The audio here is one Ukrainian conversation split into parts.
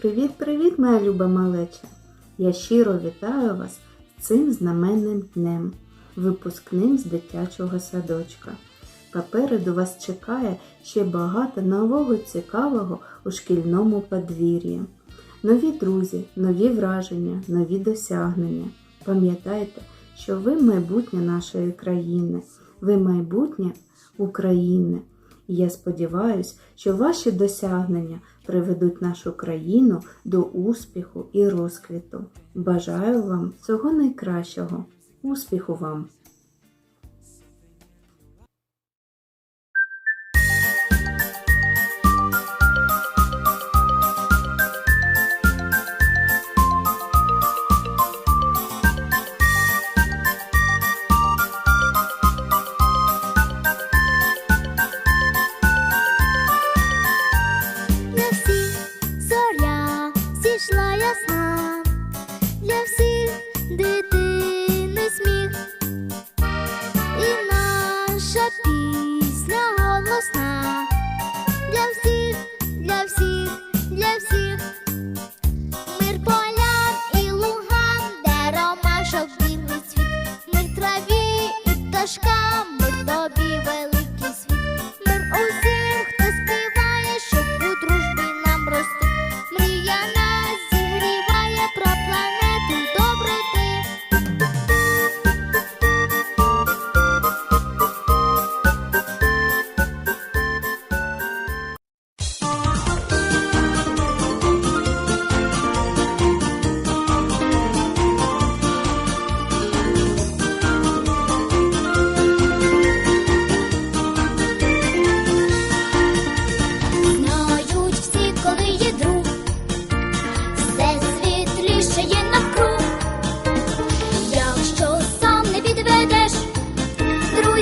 Привіт-привіт, моя люба малеча! Я щиро вітаю вас з цим знаменним днем, випускним з дитячого садочка. Попереду вас чекає ще багато нового цікавого у шкільному подвір'ї. Нові друзі, нові враження, нові досягнення. Пам'ятайте, що ви майбутнє нашої країни, ви майбутнє України. І я сподіваюся, що ваші досягнення приведуть нашу країну до успіху і розквіту. Бажаю вам всього найкращого. Успіху вам! Мир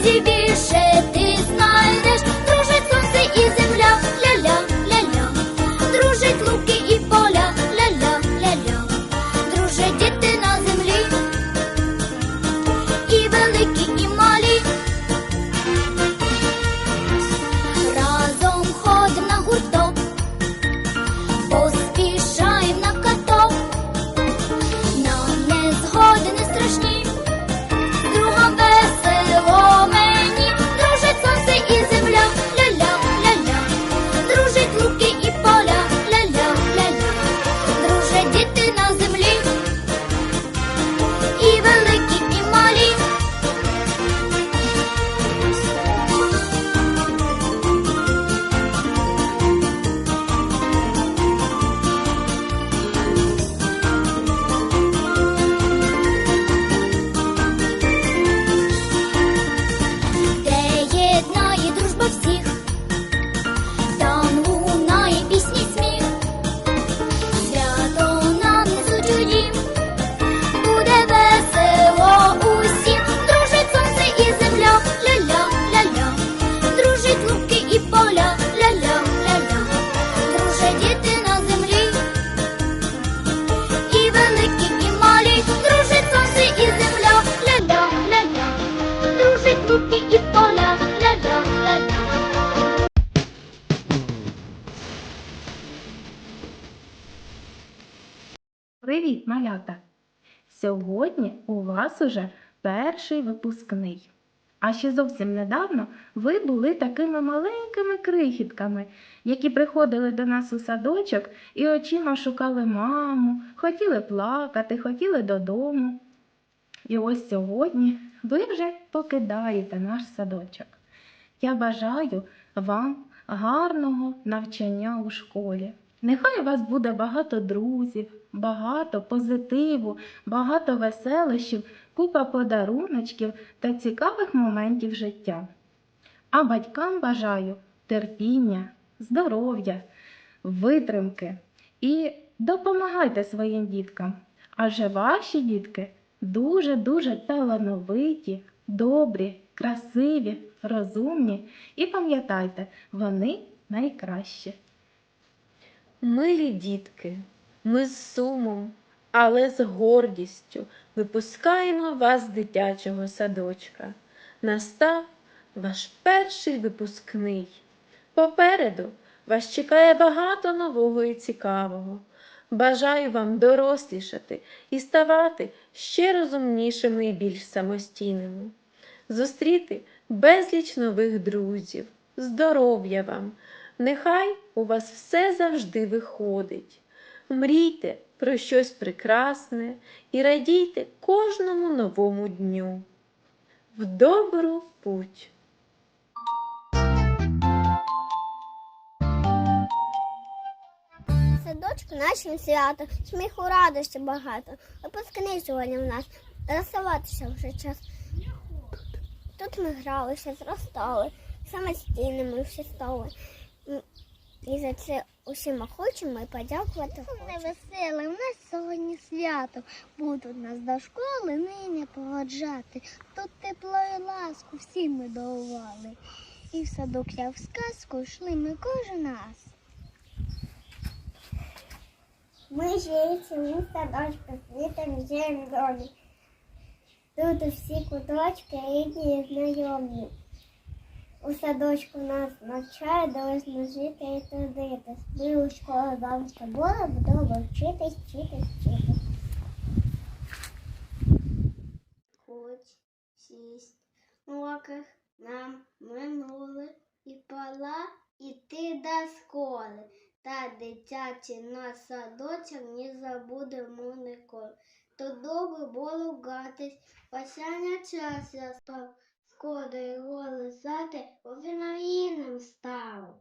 друзів більше ти знайдеш. друже сонце і земля, Сьогодні у вас уже перший випускний. А ще зовсім недавно ви були такими маленькими крихітками, які приходили до нас у садочок і очима шукали маму, хотіли плакати, хотіли додому. І ось сьогодні ви вже покидаєте наш садочок. Я бажаю вам гарного навчання у школі. Нехай у вас буде багато друзів, багато позитиву, багато веселощів, купа подаруночків та цікавих моментів життя. А батькам бажаю терпіння, здоров'я, витримки і допомагайте своїм діткам. Адже ваші дітки дуже-дуже талановиті, добрі, красиві, розумні. І пам'ятайте, вони найкращі. Милі дітки, ми з сумом, але з гордістю випускаємо вас з дитячого садочка. Настав ваш перший випускний. Попереду вас чекає багато нового і цікавого. Бажаю вам дорослішати і ставати ще розумнішими і більш самостійними. Зустріти безліч нових друзів, здоров'я вам! Нехай у вас все завжди виходить. Мрійте про щось прекрасне і радійте кожному новому дню. В добру путь! Садочку нашим свято, сміху радості багато. Випускний сьогодні в нас. Розставатися вже час. Тут ми гралися, зростали, самостійно ми всі стали. І за це усім хочемо і подякувати. Не веселе, у нас сьогодні свято. Будуть нас до школи нині проводжати. Тут тепло і ласку всі ми дарували. І в садок я в сказку йшли ми кожен раз. Ми житі у садочку світом землі. Тут усі куточки рідні і знайомі. У садочку нас навчає должно жити і трудитись. Ми у школу завжди були, будемо вчитись, вчитись, вчитись. Хоч шість років нам минули і пора іти до школи. Та дитячий наш садочок не забудемо ніколи. То довго було гратись, осяння час я став, шкода його лизати, бо він рівним став.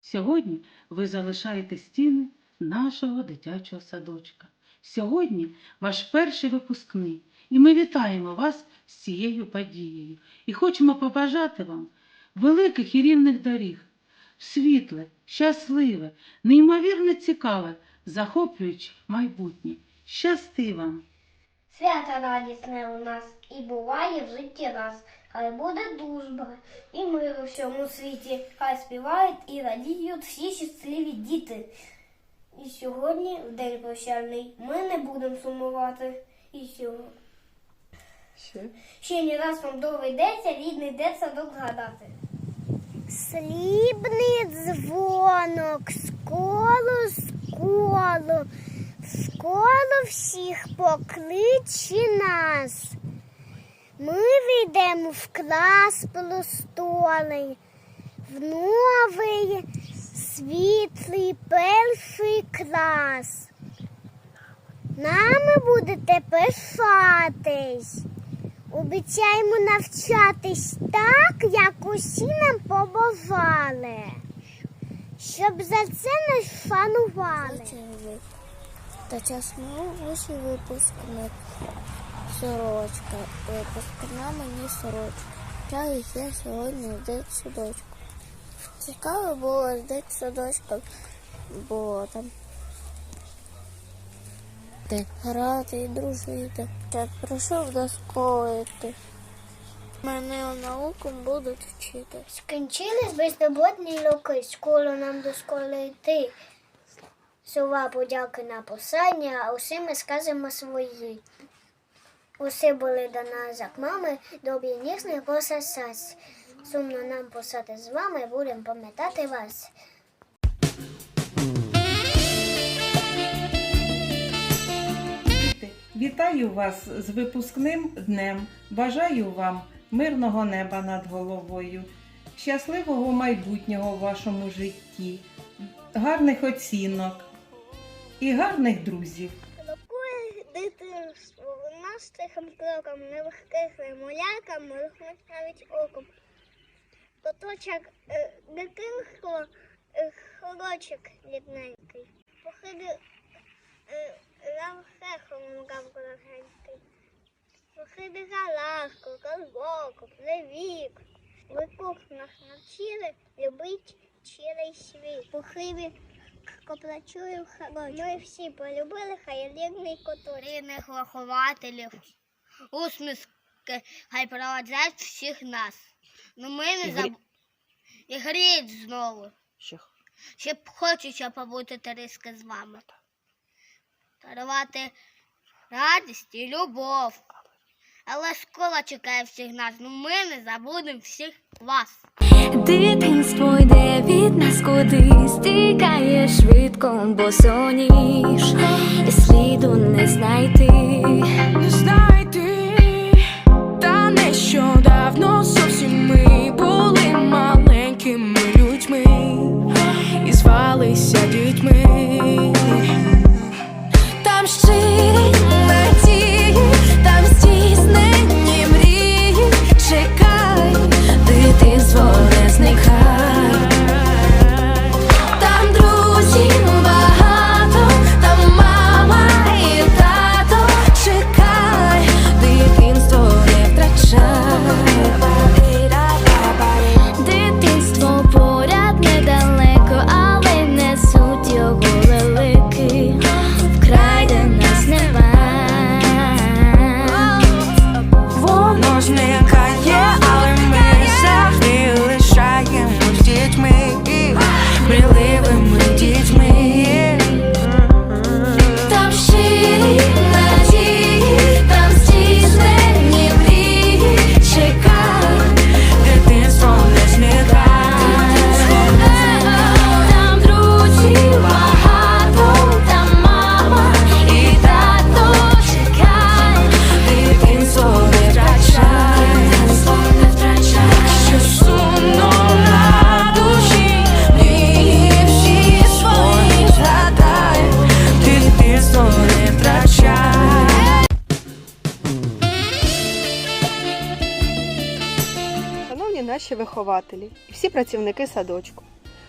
Сьогодні ви залишаєте стіни нашого дитячого садочка. Сьогодні ваш перший випускний, і ми вітаємо вас з цією подією і хочемо побажати вам великих і рівних доріг, світле, щасливе, неймовірно цікаве, захоплююче майбутнє. Щасти вам! Свято радісне у нас і буває в житті раз. Хай буде дружба і мир у всьому світі. Хай співають і радіють всі щасливі діти. І сьогодні, в день прощальний, ми не будемо сумувати. І сьогодні. Ще не раз вам доведеться рідний дитсадок згадати. Слібний дзвонок, сколу, сколу, сколу всіх покличе нас. Ми війдемо в клас полустолий, в новий світлий перший клас. Нами будете пишатись. Обіцяємо навчатись так, як усі нам побажали, щоб за це нас шанували. Та часну ось випускник. Сорочка. Випускна мені сорочка. Я йде сьогодні в дитсадочку. Цікаво було з дитсадочком, бо там грати і дружити. Я прийшов до школи. Мене науку будуть вчити. Скінчились бездоботні роки, школу нам до школи йти. Слова подяки на посадня, а усі ми скажемо свої. Усі були до нас, як мами, добрі ніжні пососать. Сумно нам посати з вами, будемо пам'ятати вас. Вітаю вас з випускним днем. Бажаю вам мирного неба над головою, щасливого майбутнього в вашому житті, гарних оцінок і гарних друзів. Крокує дитинство, вона з тихим кроком, нелегких немолякам, рухнуть навіть оком. Коточок е, дитинство, е, хорочок рідненький. Похиди е, равхехом гавку легенький. Похиди галашку, колбоку, плевік. Ви нас навчили любить чилий світ. Похибі Коплачую хорош. Ми всі полюбили хай рідний коточок. Рідних вихователів, усмішки, хай проводжають всіх нас. Ну ми не заб... І гріють знову. Ще б хочеться побути Тариска з вами. Дарувати радість і любов. Але школа чекає всіх нас. Ну ми не забудемо всіх вас. Дитинство йде від нас кудись, тікає швидко, бо соніж, і сліду не знайти. не знайти, та нещодавно зовсім ми були маленькими людьми і звалися дітьми. Наші вихователі і всі працівники садочку,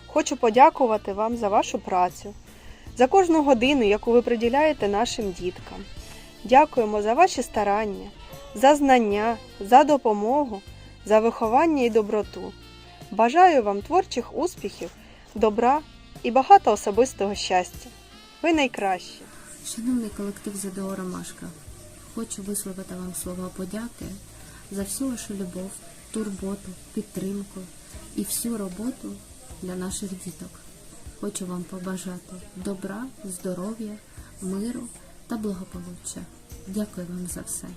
хочу подякувати вам за вашу працю, за кожну годину, яку ви приділяєте нашим діткам. Дякуємо за ваші старання, за знання, за допомогу, за виховання і доброту. Бажаю вам творчих успіхів, добра і багато особистого щастя. Ви найкращі! Шановний колектив ЗДО Ромашка, хочу висловити вам слова подяки за всю вашу любов, турботу, підтримку і всю роботу для наших діток. Хочу вам побажати добра, здоров'я, миру та благополуччя. Дякую вам за все.